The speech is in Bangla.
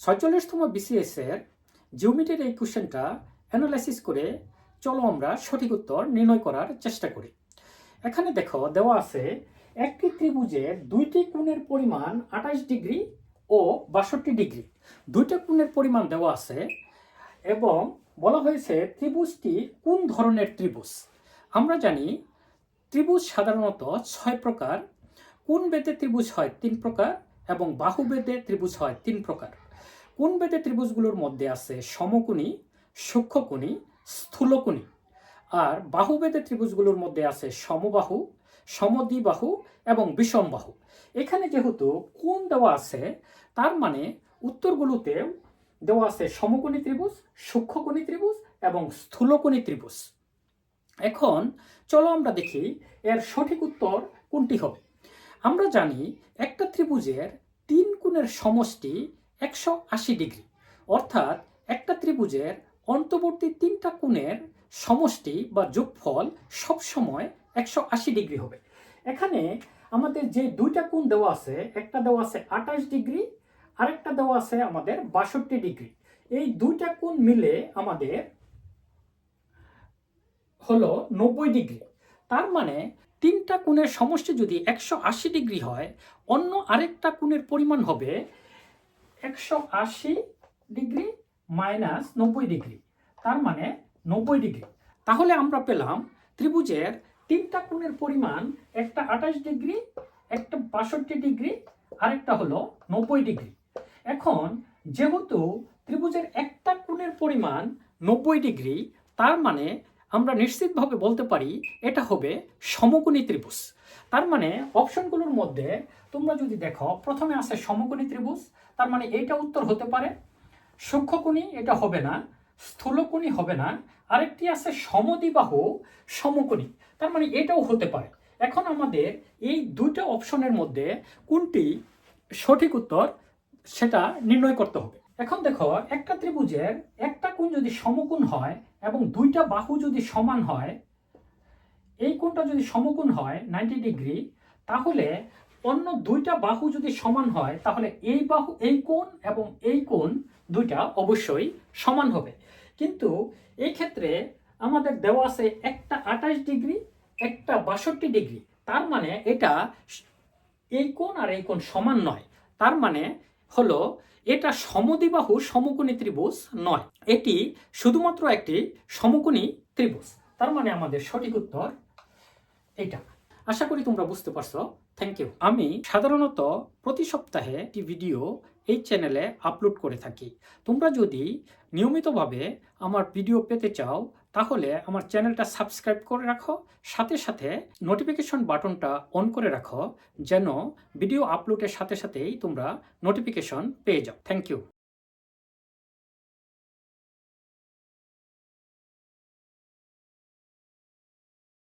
ছয়চল্লিশতম বিসিএস এর জিওমেট্রির এই কোশ্চেনটা অ্যানালাইসিস করে চলো আমরা সঠিক উত্তর নির্ণয় করার চেষ্টা করি। এখানে দেখো, দেওয়া আছে একটি ত্রিভুজের দুইটি কোণের পরিমাণ আঠাশ ডিগ্রি ও বাষট্টি ডিগ্রি। দুইটা কোণের পরিমাণ দেওয়া আছে এবং বলা হয়েছে ত্রিভুজটি কোন ধরনের ত্রিভুজ? আমরা জানি ত্রিভুজ সাধারণত ছয় প্রকার, কোন বেদে ত্রিভুজ হয় তিন প্রকার এবং বাহু বেদে ত্রিভুজ হয় তিন প্রকার। কোন বেদে ত্রিভুজগুলোর মধ্যে আছে সমকোণী, সূক্ষ্মকোণী, স্থূলকোণী? আর বাহুবেদে ত্রিভুজগুলোর মধ্যে আছে সমবাহু, সমদ্বিবাহু এবং বিষমবাহু। এখানে যেহেতু কোণ দেওয়া আছে, তার মানে উত্তরগুলোতে দেওয়া আছে সমকোণী ত্রিভুজ, সূক্ষ্মকোণী ত্রিভুজ এবং স্থূলকোণী ত্রিভুজ। এখন চলো আমরা দেখি এর সঠিক উত্তর কোনটি হবে। আমরা জানি একটা ত্রিভুজের তিন কোণের সমষ্টি একশো আশি ডিগ্রি। অর্থাৎ একটা ত্রিভুজের অন্তর্বর্তী তিনটা কোণের সমষ্টি বা যোগফল সবসময় একশো আশি ডিগ্রি হবে। এখানে আমাদের যে দুইটা কোণ দেওয়া আছে, একটা দেওয়া আছে আঠাশ ডিগ্রি, আরেকটা দেওয়া আছে আমাদের বাষট্টি ডিগ্রি। এই দুইটা কোণ মিলে আমাদের হলো নব্বই ডিগ্রি। তার মানে তিনটা কোণের সমষ্টি যদি একশো আশি ডিগ্রি হয়, অন্য আরেকটা কোণের পরিমাণ হবে একশো আশি ডিগ্রি মাইনাস নব্বই ডিগ্রি, তার মানে নব্বই ডিগ্রি। তাহলে আমরা পেলাম ত্রিভুজের তিনটা কোণের পরিমাণ একটা আঠাশ ডিগ্রি, একটা বাষট্টি ডিগ্রি, আরেকটা হলো নব্বই ডিগ্রি। এখন যেহেতু ত্রিভুজের একটা কোণের পরিমাণ নব্বই ডিগ্রি, তার মানে আমরা নিশ্চিতভাবে বলতে পারি এটা হবে সমকোণী ত্রিভুজ। তার মানে অপশনগুলোর মধ্যে তোমরা যদি দেখো, প্রথমে আছে সমকোণী ত্রিভুজ, তার মানে এইটা উত্তর হতে পারে। সূক্ষ্মকোণী, এটা হবে না। স্থূলকোণী হবে না। আরেকটি আছে সমদ্বিবাহু সমকোণী, তার মানে এটাও হতে পারে। এখন আমাদের এই দুইটা অপশনের মধ্যে কোনটি সঠিক উত্তর সেটা নির্ণয় করতে হবে। এখন দেখো, একটা ত্রিভুজের একটা কোণ যদি সমকোণ হয় এবং দুইটা বাহু যদি সমান হয়, এই কোণটা যদি সমকোণ হয় নাইনটি ডিগ্রি তাহলে অন্য দুইটা বাহু যদি সমান হয়, তাহলে এই বাহু, এই কোণ এবং এই কোণ দুইটা অবশ্যই সমান হবে। কিন্তু এই ক্ষেত্রে আমাদের দেওয়া আছে একটা আঠাশ ডিগ্রি একটা বাষট্টি ডিগ্রি তার মানে এটা এই কোণ আর এই কোণ সমান নয়। তার মানে হলো, এটা সমদিবাহু সমকোণী ত্রিভুজ নয়। এটি শুধুমাত্র একটি সমকোণী ত্রিভুজ। তার মানে আমাদের সঠিক উত্তর এটা আশা করি তোমরা বুঝতে পারছ। থ্যাংক ইউ আমি সাধারণত প্রতি সপ্তাহে একটি ভিডিও এই চ্যানেলে আপলোড করে থাকি। তোমরা যদি নিয়মিতভাবে আমার ভিডিও পেতে চাও, তাহলে আমার চ্যানেলটা সাবস্ক্রাইব করে রাখো, সাথে সাথে নোটিফিকেশন বাটনটা অন করে রাখো, যেন ভিডিও আপলোডের সাথে সাথেই তোমরা নোটিফিকেশন পেয়ে যাও। Thank you